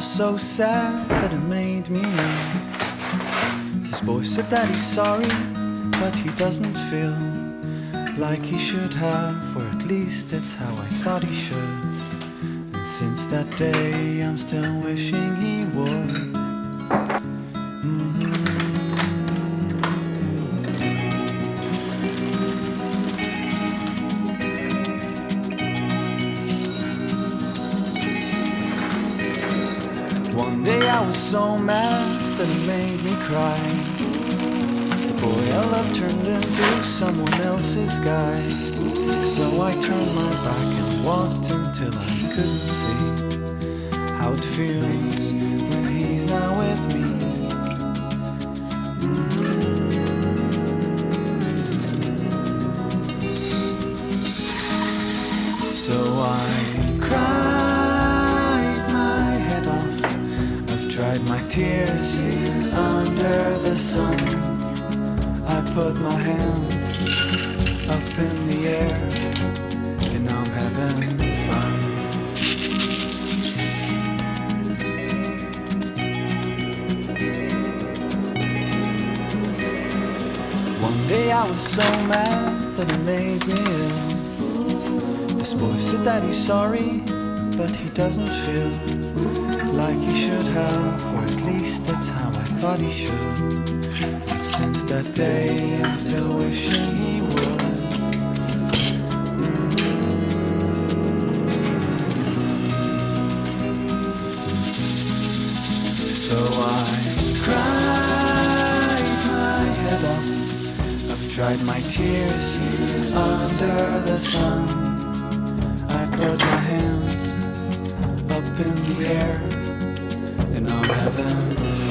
so sad that it made me ill. This boy said that he's sorry, but he doesn't feel like he should have, or at least that's how I thought he should. And since that day, I'm still wishing he would. I was so mad that it made me cry. The boy I loved turned into someone else's guy. So I turned my back and walked until I couldn't see how it feels when he's not with me. Hands up in the air and I'm having fun. One day I was so mad that it made me ill. This boy said that he's sorry, but he doesn't feel like he should have, or at least that's how I thought he should. Since that day, I'm still wishing he would. So I cried my head off. I've dried my tears under the sun. I put my hands up in the air and I'm having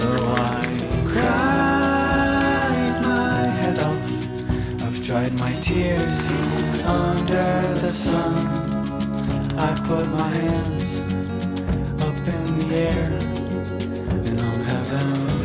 So I cried my head off. I've dried my tears under the sun. I put my hands up in the air and I'm having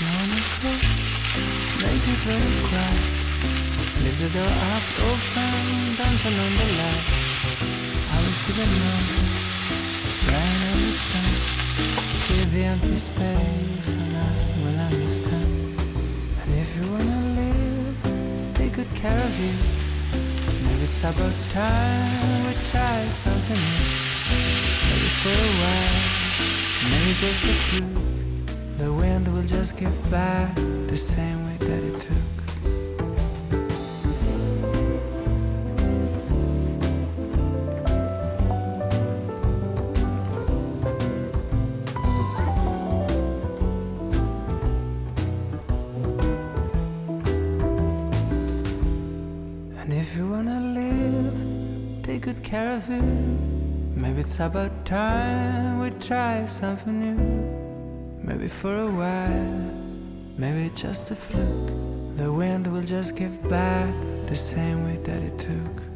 Go, make it very quiet. Leave the door up open, don't turn on the light. I will see the night, rain on the sun. See the empty space, and I will understand. And if you wanna live, take good care of you. Maybe it's about time we try something new. Maybe for a while, maybe just a fluke. Will just give back the same way that it took. And if you wanna live, take good care of it. Maybe it's about time we try something new. Maybe for a while, maybe just a fluke. The wind will just give back the same way that it took.